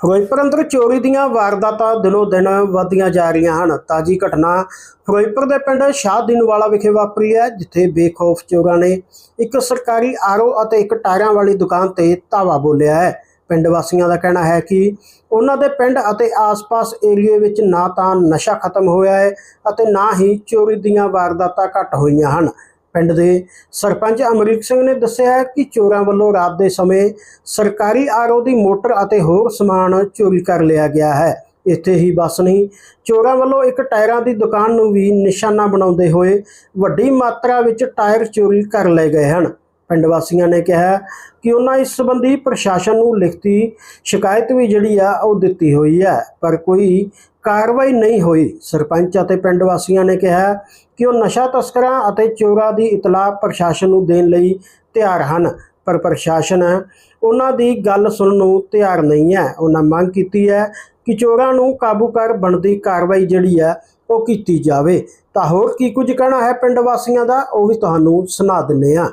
ਫਿਰੋਜ਼ਪੁਰ ਅੰਦਰ ਚੋਰੀ ਦੀਆਂ ਵਾਰਦਾਤਾਂ ਦਿਨੋ ਦਿਨ ਵਧਦੀਆਂ ਜਾ ਰਹੀਆਂ ਹਨ। ਤਾਜੀ ਘਟਨਾ ਫਿਰੋਜ਼ਪੁਰ ਦੇ ਪਿੰਡ ਸ਼ਾਹਦੀਨ ਵਾਲਾ ਵਿਖੇ ਵਾਪਰੀ ਹੈ, ਜਿੱਥੇ ਬੇਖੌਫ ਚੋਰਾਂ ਨੇ ਇੱਕ ਸਰਕਾਰੀ ਆਰਓ ਅਤੇ ਇੱਕ ਟਾਇਰਾਂ ਵਾਲੀ ਦੁਕਾਨ ਤੇ ਧਾਵਾ ਬੋਲਿਆ ਹੈ। ਪਿੰਡ ਵਾਸੀਆਂ ਦਾ ਕਹਿਣਾ ਹੈ ਕਿ ਉਹਨਾਂ ਦੇ ਪਿੰਡ ਅਤੇ ਆਸ-ਪਾਸ ਏਰੀਏ ਵਿੱਚ ਨਾ ਤਾਂ ਨਸ਼ਾ ਖਤਮ ਹੋਇਆ ਹੈ ਅਤੇ ਨਾ ਹੀ ਚੋਰੀ ਦੀਆਂ ਵਾਰਦਾਤਾਂ ਘਟ ਹੋਈਆਂ ਹਨ। ਪਿੰਡ ਦੇ ਸਰਪੰਚ ਅਮਰੀਕ ਸਿੰਘ ਨੇ ਦੱਸਿਆ ਹੈ ਕਿ ਚੋਰਾਂ ਵੱਲੋਂ ਰਾਤ ਦੇ ਸਮੇਂ ਸਰਕਾਰੀ ਆਰਓ ਦੀ ਮੋਟਰ ਅਤੇ ਹੋਰ ਸਮਾਨ ਚੋਰੀ ਕਰ ਲਿਆ ਗਿਆ ਹੈ। ਇੱਥੇ ਹੀ ਬਸ ਨਹੀਂ, ਚੋਰਾਂ ਵੱਲੋਂ ਇੱਕ ਟਾਇਰਾਂ ਦੀ ਦੁਕਾਨ ਨੂੰ ਵੀ ਨਿਸ਼ਾਨਾ ਬਣਾਉਂਦੇ ਹੋਏ ਵੱਡੀ ਮਾਤਰਾ ਵਿੱਚ ਟਾਇਰ ਚੋਰੀ ਕਰ ਲਏ ਗਏ ਹਨ। ਪਿੰਡ ਵਾਸੀਆਂ ਨੇ ਕਿਹਾ ਕਿ ਉਹਨਾਂ ਇਸ ਸੰਬੰਧੀ ਪ੍ਰਸ਼ਾਸਨ ਨੂੰ ਲਿਖਤੀ ਸ਼ਿਕਾਇਤ ਵੀ ਜਿਹੜੀ ਆ ਉਹ ਦਿੱਤੀ ਹੋਈ ਹੈ, ਪਰ ਕੋਈ ਕਾਰਵਾਈ ਨਹੀਂ ਹੋਈ। ਸਰਪੰਚ ਅਤੇ ਪਿੰਡ ਵਾਸੀਆਂ ਨੇ ਕਿਹਾ ਕਿ ਉਹ ਨਸ਼ਾ ਤਸਕਰਾਂ ਅਤੇ ਚੋਰਾਂ ਦੀ ਇਤਲਾਹ ਪ੍ਰਸ਼ਾਸਨ ਨੂੰ ਦੇਣ ਲਈ ਤਿਆਰ ਹਨ, ਪਰ ਪ੍ਰਸ਼ਾਸਨ ਉਹਨਾਂ ਦੀ ਗੱਲ ਸੁਣਨ ਨੂੰ ਤਿਆਰ ਨਹੀਂ ਹੈ। ਉਹਨਾਂ ਮੰਗ ਕੀਤੀ ਹੈ ਕਿ ਚੋਰਾਂ ਨੂੰ ਕਾਬੂ ਕਰ ਬਣਦੀ ਕਾਰਵਾਈ ਜਿਹੜੀ ਹੈ ਉਹ ਕੀਤੀ ਜਾਵੇ। ਤਾਂ ਹੋਰ ਕੀ ਕੁਝ ਕਹਿਣਾ ਹੈ ਪਿੰਡ ਵਾਸੀਆਂ ਦਾ, ਉਹ ਵੀ ਤੁਹਾਨੂੰ ਸੁਣਾ ਦਿੰਨੇ ਆ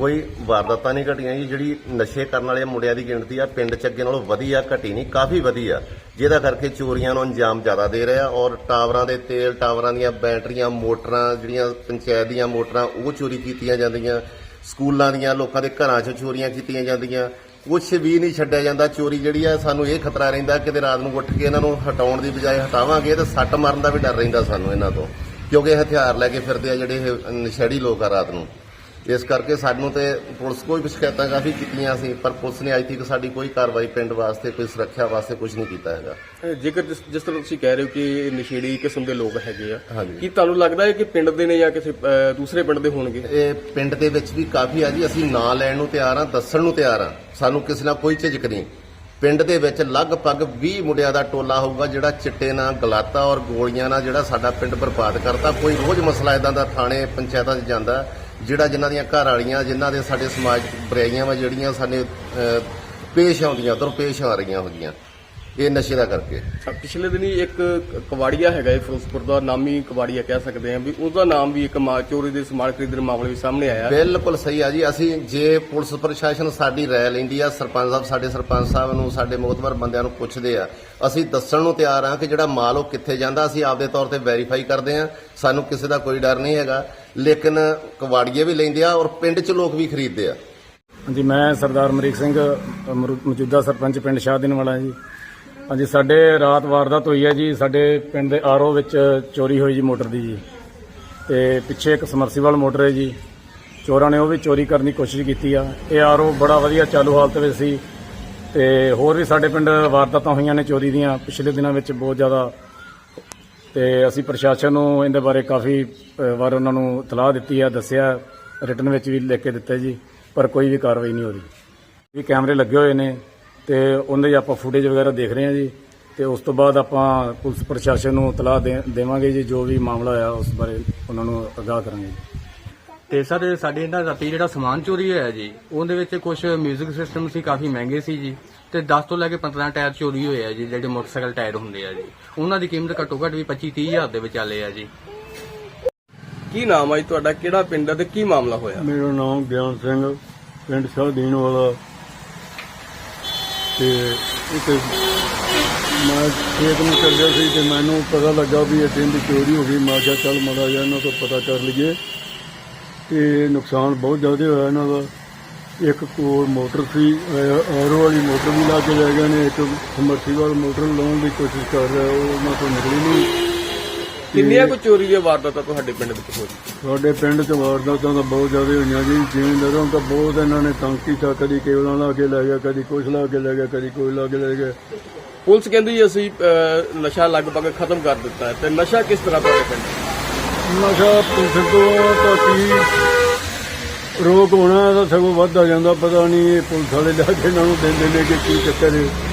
ਕੋਈ ਵਾਰਦਾਤਾਂ ਨਹੀਂ ਘਟੀਆਂ ਜੀ, ਜਿਹੜੀ ਨਸ਼ੇ ਕਰਨ ਵਾਲੇ ਮੁੰਡਿਆਂ ਦੀ ਗਿਣਤੀ ਆ, ਪਿੰਡ ਚ ਅੱਗੇ ਨਾਲੋਂ ਵਧੀਆ, ਘਟੀ ਨਹੀਂ, ਕਾਫੀ ਵਧੀਆ। ਜਿਹਦਾ ਕਰਕੇ ਚੋਰੀਆਂ ਨੂੰ ਅੰਜਾਮ ਜ਼ਿਆਦਾ ਦੇ ਰਿਹਾ ਔਰ ਟਾਵਰਾਂ ਦੇ ਤੇਲ, ਟਾਵਰਾਂ ਦੀਆਂ ਬੈਟਰੀਆਂ, ਮੋਟਰਾਂ, ਜਿਹੜੀਆਂ ਪੰਚਾਇਤ ਦੀਆਂ ਮੋਟਰਾਂ, ਉਹ ਚੋਰੀ ਕੀਤੀਆਂ ਜਾਂਦੀਆਂ। ਸਕੂਲਾਂ ਦੀਆਂ ਲੋਕਾਂ ਦੇ ਘਰਾਂ 'ਚ ਚੋਰੀਆਂ ਕੀਤੀਆਂ ਜਾਂਦੀਆਂ। ਕੁਛ ਵੀ ਨਹੀਂ ਛੱਡਿਆ ਜਾਂਦਾ। ਚੋਰੀ ਜਿਹੜੀ ਆ, ਸਾਨੂੰ ਇਹ ਖਤਰਾ ਰਹਿੰਦਾ ਕਿਤੇ ਰਾਤ ਨੂੰ ਉੱਠ ਕੇ ਇਹਨਾਂ ਨੂੰ ਹਟਾਉਣ ਦੀ ਬਜਾਏ ਹਟਾਵਾਂਗੇ, ਤਾਂ ਸੱਟ ਮਾਰਨ ਦਾ ਵੀ ਡਰ ਰਹਿੰਦਾ ਸਾਨੂੰ ਇਹਨਾਂ ਤੋਂ। ਕਿਉਂਕਿ ਹਥਿਆਰ ਲੈ ਕੇ ਫਿਰਦੇ ਆ ਜਿਹੜੇ ਇਹ ਨਸ਼ੇੜੀ ਲੋਕ ਆ ਰਾਤ ਨੂੰ। ਇਸ ਕਰਕੇ ਸਾਨੂੰ ਤੇ ਪੁਲਿਸ ਕੋਈ ਸ਼ਿਕਾਇਤਾਂ ਕਾਫੀ ਕੀਤੀਆਂ ਸੀ ਪਰ ਪੁਲਿਸ ਨੇ ਅੱਜ ਤੱਕ ਸਾਡੀ ਕੋਈ ਕਾਰਵਾਈ ਪਿੰਡ ਵਾਸਤੇ ਕੋਈ ਸੁਰੱਖਿਆ ਵਾਸਤੇ ਕੁਝ ਨਹੀਂ ਕੀਤਾ ਹੈਗਾ। ਜੇਕਰ ਜਿਸ ਜਿਸ ਤਰ੍ਹਾਂ ਤੁਸੀਂ ਕਹਿ ਰਹੇ ਹੋ ਕਿ ਨਸ਼ੇੜੀ ਕਿਸਮ ਦੇ ਲੋਕ ਹੈਗੇ ਆ ਹਾਂਜੀ। ਕੀ ਤੁਹਾਨੂੰ ਲੱਗਦਾ ਹੈ ਕਿ ਪਿੰਡ ਦੇ ਨੇ ਜਾਂ ਕਿਸੇ ਅਹ, ਦੂਸਰੇ ਪਿੰਡ ਦੇ ਹੋਣਗੇ? ਇਹ ਪਿੰਡ ਦੇ ਵਿੱਚ ਵੀ ਕਾਫੀ ਆ ਜੀ ਅਸੀਂ ਨਾਂ ਲੈਣ ਨੂੰ ਤਿਆਰ ਆ ਦੱਸਣ ਨੂੰ ਤਿਆਰ ਆ ਸਾਨੂੰ ਕਿਸੇ ਨਾਲ ਕੋਈ ਝਿਜਕ ਨਹੀਂ। ਪਿੰਡ ਦੇ ਵਿੱਚ ਲਗਭਗ 20 ਮੁੰਡਿਆਂ ਦਾ ਟੋਲਾ ਹੋਊਗਾ ਜਿਹੜਾ ਚਿੱਟੇ ਨਾਲ ਗਲਾਤਾ ਔਰ ਗੋਲੀਆਂ ਨਾਲ ਜਿਹੜਾ ਸਾਡਾ ਪਿੰਡ ਬਰਬਾਦ ਕਰਦਾ ਕੋਈ ਰੋਜ਼ ਮਸਲਾ ਇਦਾਂ ਦਾ ਥਾਣੇ ਪੰਚਾਇਤਾਂ 'ਚ ਜਾਂਦਾ। ਜਿਹੜਾ ਜਿਨ੍ਹਾਂ ਦੀਆਂ ਘਰ ਵਾਲੀਆਂ, ਜਿਨ੍ਹਾਂ ਦੇ ਸਾਡੇ ਸਮਾਜ ਬੁਰਾਈਆਂ ਵਾ, ਜਿਹੜੀਆਂ ਸਾਡੇ ਪੇਸ਼ ਆਉਂਦੀਆਂ ਦਰਪੇਸ਼ ਆ ਰਹੀਆਂ ਹੁੰਦੀਆਂ। ਇਹ ਨਸ਼ੇ ਦਾ ਕਰਕੇ। ਪਿਛਲੇ ਦਿਨੀ ਇੱਕ ਕਵਾੜੀਆ ਹੈਗਾ ਇਹ ਫਿਰੋਜ਼ਪੁਰ ਦਾ ਨਾਮੀ ਕਵਾੜੀਆ ਕਹਿ ਸਕਦੇ ਆ ਵੀ ਉਹਦਾ ਨਾਮ ਵੀ ਇੱਕ ਚੋਰੀ ਦੇ ਸਮਾਨ ਖਰੀਦਣ ਮਾਮਲੇ ਵਿੱਚ ਸਾਹਮਣੇ ਆਇਆ। ਬਿਲਕੁਲ ਸਹੀ ਆ ਜੀ ਅਸੀਂ ਜੇ ਪੁਲਿਸ ਪ੍ਰਸ਼ਾਸਨ ਸਾਡੀ ਰਾਏ ਲੈਂਦੀ ਆ ਸਰਪੰਚ ਸਾਹਿਬ ਸਾਡੇ ਸਰਪੰਚ ਸਾਹਿਬ ਨੂੰ ਸਾਡੇ ਮੋਤਬਰ ਬੰਦਿਆਂ ਨੂੰ ਪੁੱਛਦੇ ਆ ਅਸੀਂ ਦੱਸਣ ਨੂੰ ਤਿਆਰ ਆ ਕਿ ਜਿਹੜਾ ਮਾਲ ਉਹ ਕਿੱਥੇ ਜਾਂਦਾ ਅਸੀਂ ਆਪਦੇ ਤੌਰ ਤੇ ਵੈਰੀਫਾਈ ਕਰਦੇ ਆ ਸਾਨੂੰ ਕਿਸੇ ਦਾ ਕੋਈ ਡਰ ਨਹੀਂ ਹੈਗਾ। ਲੇਕਿਨ ਕਵਾੜੀਏ ਵੀ ਲੈਂਦੇ ਆ ਔਰ ਪਿੰਡ 'ਚ ਲੋਕ ਵੀ ਖਰੀਦਦੇ ਆ। ਹਾਂਜੀ ਮੈਂ ਸਰਦਾਰ ਅਮਰੀਕ ਸਿੰਘ ਮੌਜੂਦਾ ਸਰਪੰਚ ਪਿੰਡ ਸ਼ਾਹਦੀਨ ਵਾਲਾ ਜੀ। ਹਾਂਜੀ, ਸਾਡੇ ਰਾਤ ਵਾਰਦਾਤ ਹੋਈ ਹੈ ਜੀ। ਸਾਡੇ ਪਿੰਡ ਦੇ ਆਰਓ ਵਿੱਚ ਚੋਰੀ ਹੋਈ ਜੀ ਮੋਟਰ ਦੀ ਜੀ। ਤੇ ਪਿੱਛੇ ਇੱਕ ਸਮਰਸੀਬਲ ਮੋਟਰ ਹੈ ਜੀ। ਚੋਰਾਂ ਨੇ ਉਹ ਵੀ ਚੋਰੀ ਕਰਨ ਦੀ ਕੋਸ਼ਿਸ਼ ਕੀਤੀ ਆ। ਇਹ ਆਰਓ ਬੜਾ ਵਧੀਆ ਚਾਲੂ ਹਾਲਤ ਵਿੱਚ ਸੀ। ਤੇ ਹੋਰ ਵੀ ਸਾਡੇ ਪਿੰਡ ਵਾਰਦਾਤਾਂ ਹੋਈਆਂ ਨੇ ਚੋਰੀ ਦੀਆਂ। ਪਿਛਲੇ ਦਿਨਾਂ ਵਿੱਚ ਬਹੁਤ ਜ਼ਿਆਦਾ। ਤੇ ਅਸੀਂ ਪ੍ਰਸ਼ਾਸਨ ਨੂੰ ਇਹਦੇ ਬਾਰੇ ਕਾਫੀ ਵਾਰ ਉਹਨਾਂ ਨੂੰ ਇਤਲਾਹ ਦਿੱਤੀ ਆ, ਦੱਸਿਆ, ਰਿਟਰਨ ਵਿੱਚ ਵੀ ਲਿਖ ਕੇ ਦਿੱਤਾ ਜੀ। ਪਰ ਕੋਈ ਵੀ ਕਾਰਵਾਈ ਨਹੀਂ ਹੋ ਰਹੀ। ਵੀ ਕੈਮਰੇ ਲੱਗੇ ਹੋਏ ਨੇ। ਤੇ ਉਹਨਾਂ ਦੀ ਆਪਾਂ ਫੁਟੇਜ ਵਗੈਰਾ ਦੇਖ ਰਹੇ ਹਾਂ ਜੀ ਤੇ ਉਸ ਤੋਂ ਬਾਅਦ ਆਪਾਂ ਪੁਲਿਸ ਪ੍ਰਸ਼ਾਸਨ ਨੂੰ ਇਤਲਾਹ ਦੇ- ਦੇਵਾਂਗੇ ਜੀ ਜੋ ਵੀ ਮਾਮਲਾ ਹੋਇਆ ਉਸ ਬਾਰੇ ਉਹਨਾਂ ਨੂੰ ਅਗਾਹ ਕਰਾਂਗੇ ਜੀ। ਤੇ ਸਰ ਸਾਡੇ ਇਹਨਾਂ ਰਾਤੀ ਜਿਹੜਾ ਸਮਾਨ ਚੋਰੀ ਹੋਇਆ ਜੀ ਉਹਦੇ ਵਿੱਚ ਕੁਝ 뮤직 ਸਿਸਟਮ ਸੀ ਕਾਫੀ ਮਹਿੰਗੇ ਸੀ ਜੀ ਤੇ 10 ਤੋਂ ਲੈ ਕੇ 15 ਟਾਇਰ ਚੋਰੀ ਹੋਏ ਆ ਜੀ ਜਿਹੜੇ ਮੋਟਰਸਾਈਕਲ ਟਾਇਰ ਹੁੰਦੇ ਆ ਜੀ। ਉਹਨਾਂ ਦੀ ਕੀਮਤ ਘੱਟੋ ਘੱਟ ਵੀ 25 30 ਹਜ਼ਾਰ ਦੇ ਵਿਚਾਲੇ ਆ ਜੀ। ਕੀ ਨਾਮ ਆ ਜੀ ਤੁਹਾਡਾ? ਕਿਹੜਾ ਪਿੰਡ ਹੈ ਤੇ ਕੀ ਮਾਮਲਾ ਹੋਇਆ? ਮੇਰਾ ਨਾਮ ਗਿਆਨ ਸਿੰਘ ਪਿੰਡ ਸ਼ਾਹਦੀਨ ਵਾਲਾ। ਤੇ ਇੱਕ ਮੈਂ ਖੇਤ ਨੂੰ ਚੱਲਿਆ ਸੀ ਤੇ ਮੈਨੂੰ ਪਤਾ ਲੱਗਾ ਵੀ ਇਹ ਦਿਨ ਦੀ ਚੋਰੀ ਹੋ ਗਈ। ਮੈਂ ਕਿਹਾ ਚੱਲ ਮਾੜਾ ਜਿਹਾ ਇਹਨਾਂ ਤੋਂ ਪਤਾ ਕਰ ਲਈਏ। ਤੇ ਨੁਕਸਾਨ ਬਹੁਤ ਜ਼ਿਆਦਾ ਹੋਇਆ ਇਹਨਾਂ ਦਾ। ਇੱਕ ਕੋਲ ਮੋਟਰ ਸੀ ਆਰੋ ਵਾਲੀ ਮੋਟਰ ਵੀ ਲਾ ਕੇ ਲੈ ਗਏ ਨੇ। ਇੱਕ ਸਮਰਸੀਵਾਲ ਮੋਟਰ ਲਾਉਣ ਦੀ ਕੋਸ਼ਿਸ਼ ਕਰ ਰਿਹਾ, ਉਹ ਉਹਨਾਂ ਤੋਂ ਨਿਕਲੀ ਨਹੀਂ। ਕਿੰਨੀਆਂ ਕੁ ਚੋਰੀ ਦੀਆਂ ਵਾਰਦਾਤਾਂ ਤੁਹਾਡੇ ਪਿੰਡ ਵਿੱਚ ਹੋਈ ਸਾਡੇ ਪਿੰਡ ਚ ਵਾਰਦਾਤਾਂ ਤਾਂ ਬਹੁਤ ਜ਼ਿਆਦਾ ਹੋਈਆਂ ਜੀ। ਜ਼ਿਮੀਂਦਾਰਾਂ ਤਾਂ ਬਹੁਤ ਇਹਨਾਂ ਨੇ ਤੰਗ ਕੀਤਾ। ਕਦੀ ਕੇਵਲਾਂ ਲਾ ਕੇ ਲੈ ਗਿਆ ਕਦੀ ਕੁਛ ਲਾ ਕੇ ਲੈ ਗਿਆ ਕਦੀ ਕੋਈ ਲਾ ਕੇ ਲੈ ਗਿਆ। ਪੁਲਿਸ ਕਹਿੰਦੀ ਜੀ ਅਸੀਂ ਅਹ, ਨਸ਼ਾ ਲਗਭਗ ਖਤਮ ਕਰ ਦਿੱਤਾ ਹੈ। ਤੇ ਨਸ਼ਾ ਕਿਸ ਤਰ੍ਹਾਂ ਤੁਹਾਡੇ ਪਿੰਡ ਨਸ਼ਾ ਪੁਲਿਸ ਤੋਂ ਤਾਂ ਕੀ ਰੋਕ ਹੋਣਾ ਤਾਂ ਸਗੋਂ ਵੱਧਦਾ ਜਾਂਦਾ। ਪਤਾ ਨਹੀਂ ਇਹ ਪੁਲਿਸ ਵਾਲੇ ਜਾ ਕੇ ਇਹਨਾਂ ਨੂੰ ਦਿੰਦੇ ਨੇ ਕਿ ਕੀ ਚੱਕਰ ਹੈ।